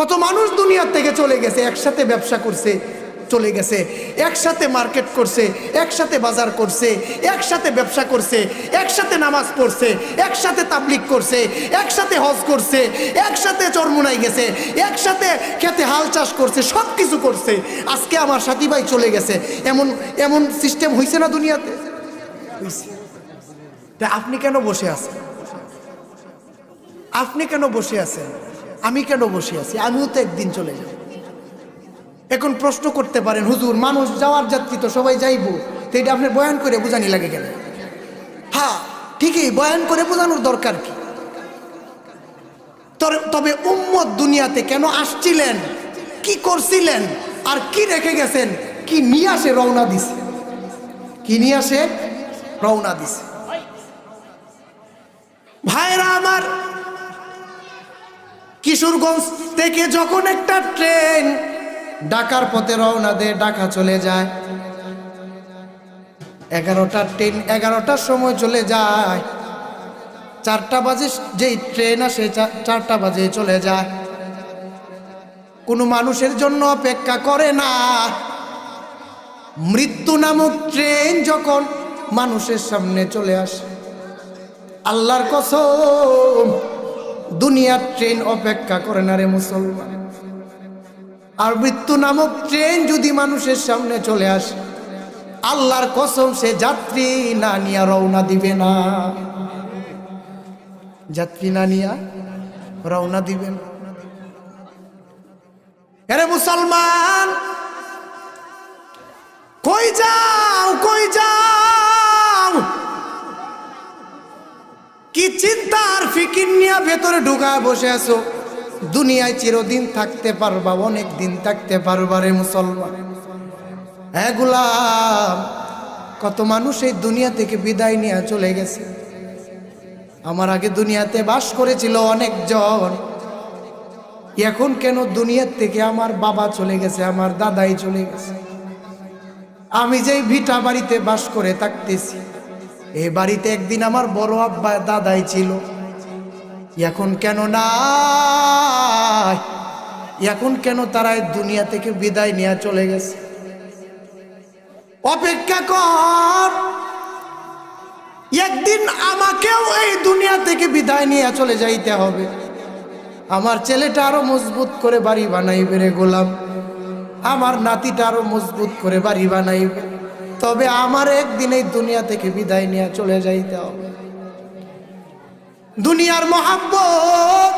কত মানুষ দুনিয়ার থেকে চলে গেছে, একসাথে ব্যবসা করছে, চলে গেছে, একসাথে মার্কেট করছে, একসাথে বাজার করছে, একসাথে ব্যবসা করছে, একসাথে নামাজ পড়ছে, একসাথে তাবলিক করছে, একসাথে হজ করছে, একসাথে চরমুনাই গেছে, একসাথে খেতে হাল চাষ করছে সব কিছু করছে। আজকে আমার সাথী ভাই চলে গেছে। এমন এমন সিস্টেম হয়েছে না দুনিয়াতে। তা আপনি কেন বসে আছেন? আপনি কেন বসে আছেন? আমি কেন বসে আছি? আমিও তো একদিন চলে যাব। এখন প্রশ্ন করতে পারেন, হুজুর, মানুষ যাওয়ার যাত্রী তো সবাই যাইব, তো এটা আপনি বয়ান করে বোঝানি লাগে কেন? হ্যাঁ ঠিকই, বয়ান করে বোঝানোর দরকার কি? তবে উম্মত দুনিয়াতে কেন আসছিলেন? কি করছিলেন? আর কি রেখে গেছেন? কি নিয়ে আসে রওনা দিছে? কি নিয়ে আসে? রওনা দিছে। ভাইরা আমার কিশোরগঞ্জ থেকে যখন একটা ট্রেন ডাকার পথে রওনা দেয়, ঢাকা চলে যায়। এগারোটা ট্রেন, এগারোটার সময় চলে যায়। চারটা বাজে যেই ট্রেন আসে চারটা বাজে চলে যায়। কোনো মানুষের জন্য অপেক্ষা করে না। মৃত্যু নামক ট্রেন যখন মানুষের সামনে চলে আসে, আল্লাহর কসম দুনিয়ার ট্রেন অপেক্ষা করে না রে মুসলমান। আর মৃত্যু নামক ট্রেন যদি মানুষের সামনে চলে আসে, আল্লাহর কসম সে যাত্রী না নিয়া রওনা দিবে না। যাত্রী না নিয়া রওনা দিবেন আরে মুসলমান, কই যাও ভেতরে ঢুকায় বসে আছো। দুনিয়ায় চিরদিন থাকতে পারবা, অনেক দিন থাকতে পারবা রে মুসলমান। হ্যাঁ কত মানুষ এই দুনিয়া থেকে বিদায় নিয়ে চলে গেছে। আমার আগে দুনিয়াতে বাস করেছিল অনেকজন। এখন কেন দুনিয়ার থেকে আমার বাবা চলে গেছে, আমার দাদাই চলে গেছে। আমি যেই ভিটা বাড়িতে বাস করে থাকতেছি এই বাড়িতে একদিন আমার বড় আব্বা দাদাই ছিল। এখন কেন না এখন কেন তারা দুনিয়া থেকে বিদায় নিয়ে চলে গেছে? অপেক্ষা কর। একদিন আমাকেও এই দুনিয়া থেকে বিদায় নিয়ে চলে যাইতে হবে। আমার ছেলেটা আরও মজবুত করে বাড়ি বানাইবে রে গোলাম। আমার নাতিটা আরও মজবুত করে বাড়ি বানাইবে। তবে আমার একদিন এই দুনিয়া থেকে বিদায় নিয়ে চলে যাইতে হবে। দুনিয়ার মহাব্বত।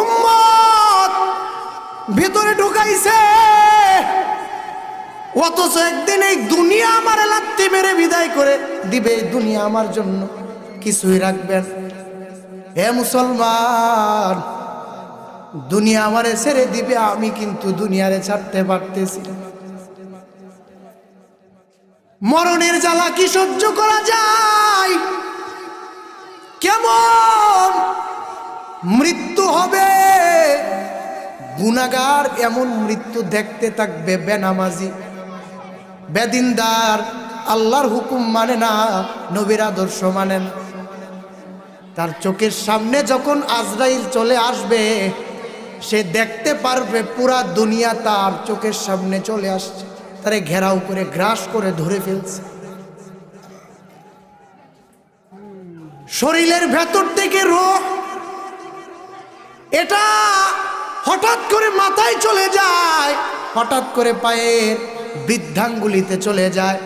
উম্মত ভিতরে ঢুকাইছে। অথচ একদিন এই দুনিয়া আমার লাত্তি মেরে বিদায় করে দিবে, এই দুনিয়া আমার জন্য কিছুই রাখবেন হে মুসলমান, দুনিয়া আমারে ছেড়ে দিবে, আমি কিন্তু দুনিয়ারে ছাড়তে পারতেছি মরণের জ্বালা কি সহ্য করা যায়? মৃত্যু হবে। গুনাগার এমন মৃত্যু দেখতে থাকবে বেনামাজি। বেদিনদার, আল্লাহর হুকুম মানে না, নবীর আদর্শ মানে না। তার চোখের সামনে যখন আজরাইল চলে আসবে, সে দেখতে পারবে পুরা দুনিয়া তার চোখের সামনে চলে আসছে। তারে ঘেরাও করে গ্রাস করে ধরে ফেলছে। শরীরের ভেতর থেকে রোগ এটা হঠাৎ করে মাথায় চলে যায়, হঠাৎ করে পায়ের বৃদ্ধাঙ্গুলিতে চলে যায়।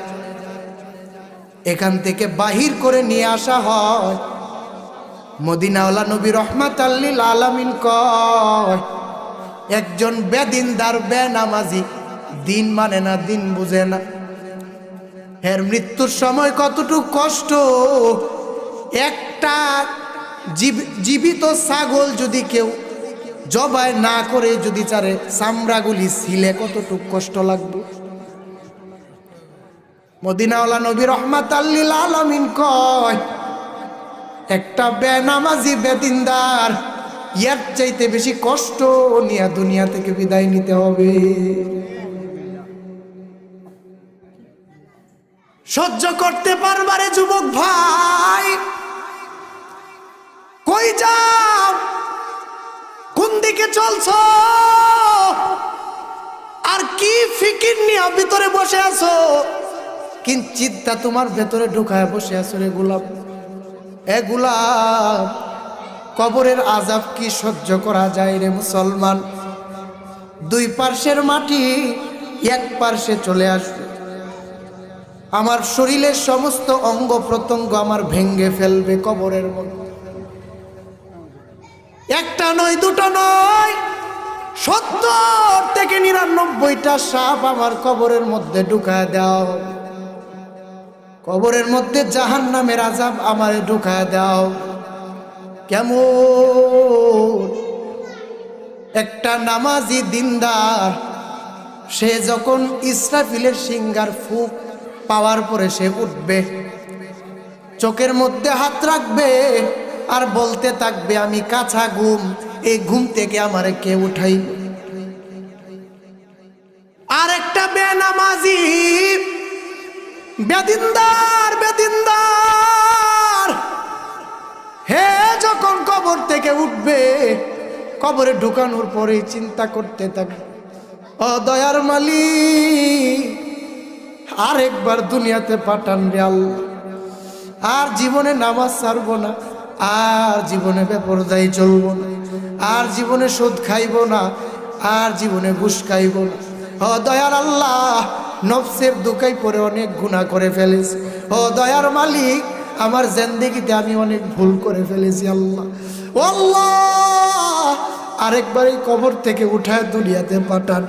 এখান থেকে বাহির করে নিয়ে আসা হয়। মদিনাওয়ালা নবী রহমাত আল্লিল আলামিন কয়, একজন বেদিনদার, বেনামাজি, দিন মানে না, দিন বুঝে না। এর মৃত্যুর সময় কতটুকু কষ্ট, একটা জীবিত ছাগল যদি কেউ জবাই না করে যদি চারে চামড়াগুলি ছিলে, কতটুকু কষ্ট লাগবে? মদিনাওয়ালা নবী রহমাত আল্লিল আলামিন কয়, একটা বেনামাজি বেদিনদার, ইয়ার চাইতে বেশি কষ্ট নিয়ে দুনিয়া থেকে বিদায় নিতে হবে। সহ্য করতে পারবারে যুবক ভাই কই যাও। কোন দিকে চলছ? আর কি ফিকির নিয়ে ভিতরে বসে আছো? কিন চিন্তা তোমার ভেতরে ঢুকায় বসে আছো রে গোলাপ। এ গোলাপ, কবরের আজাব কি সহ্য করা যায় রে মুসলমান? দুই পার্শ্বের মাটি এক পার্শ্বে চলে আসবে। আমার শরীরের সমস্ত অঙ্গ প্রত্যঙ্গ আমার ভেঙ্গে ফেলবে কবরের মধ্যে। একটা নয়, দুটো নয়। সত্তর থেকে নিরানব্বইটা সাপ আমার কবরের মধ্যে ঢুকায় দাও। কবরের মধ্যে জাহান নামের আজাব আমারে ঢুকায় দাও। কেমন? একটা নামাজি দিনদার, সে যখন ইসরাফিলের সিঙ্গার ফুক পাওয়ার পরে সে উঠবে, চোখের মধ্যে হাত রাখবে আর বলতে থাকবে, আমি কাছা ঘুম। এই ঘুম থেকে আমার কে উঠাই আর একটা বেনামাজি। বেদিনদার বেদিনদার। হে যখন কবর থেকে উঠবে, কবরে ঢুকানোর পরে চিন্তা করতে থাকবে, ও দয়ার মালিক, আরেকবার দুনিয়াতে পাঠান আল্লাহ। আর জীবনে নামাজ ছাড়ব না। আর জীবনে বেপরদাই চলব না। আর জীবনে সুদ খাইব না। আর জীবনে ঘুষ খাইব না। ও দয়ার আল্লাহ, নফসের দুকাই পরে অনেক গুণা করে ফেলেছি। ও দয়ার মালিক, আমার জেন্দিগিতে আমি অনেক ভুল করে ফেলেছি আল্লাহ। আল্লাহ, আরেকবার এই কবর থেকে উঠায় দুনিয়াতে পাঠান।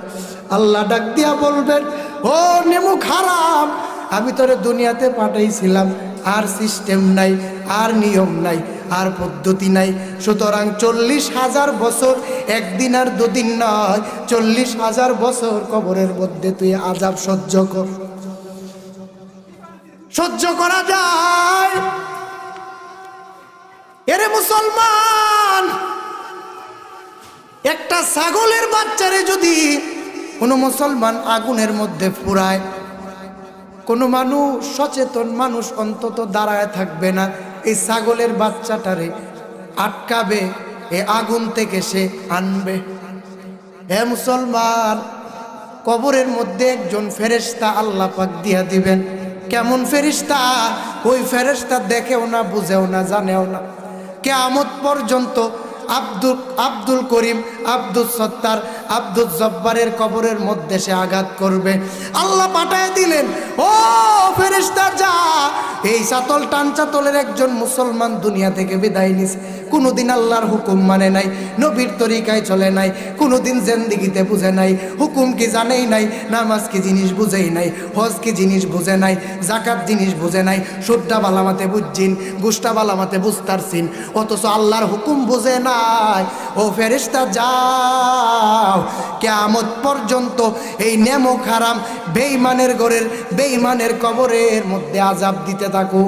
আল্লাহ ডাক দিয়া বলবেন, ও নেমু খারাপ, আমি তোরে দুনিয়াতে পাঠাইছিলাম। আর সিস্টেম নাই, আর নিয়ম নাই। আর পদ্ধতি নাই। সুতরাং চল্লিশ হাজার বছর একদিন আর দুদিন নয়। চল্লিশ হাজার বছর কবরের মধ্যে তুই আজাব সহ্য কর। সহ্য করা যায়। এরে মুসলমান, একটা ছাগলের বাচ্চারে যদি কোনো মুসলমান আগুনের মধ্যে ফুরায়, কোনো মানুষ সচেতন মানুষ অন্তত দাঁড়ায় থাকবে না। এই ছাগলের বাচ্চাটারে আটকাবে, এ আগুন থেকে সে আনবে। হে মুসলমান, কবরের মধ্যে একজন ফেরেস্তা আল্লাহ পাক দিয়া দিবেন। কেমন ফেরিস্তা ওই ফেরেস্তা দেখেও না, বুঝেও না, জানেও না। কেয়ামত পর্যন্ত আব্দুল আব্দুল করিম, আব্দুল সত্তার, আব্দুল জব্বারের কবরের মধ্যে সে আঘাত করবে। আল্লাহ পাঠায় দিলেন, ও ফেরেস্তা যা, এই চাতল, টান চাতলের একজন মুসলমান দুনিয়া থেকে বিদায় নিছে। কোনোদিন আল্লাহর হুকুম মানে নাই, নবীর তরিকায় চলে নাই, কোনোদিন জেন্দিগিতে বুঝে নাই, হুকুম কি জানেই নাই, নামাজ কি জিনিস বুঝেই নাই, হজ কি জিনিস বুঝে নাই জাকাত জিনিস বুঝে নাই সুড্ডা বালামাতে বুঝছিন গুষ্টা বালামাতে বুঝতারছিন, অথচ আল্লাহর হুকুম বুঝে নাই। ও ফেরিস্তা যাও, কেয়ামত পর্যন্ত এই নেমো খারাম বেইমানের গড়ের বেইমানের কবরের মধ্যে আজাব দিতে থাকো।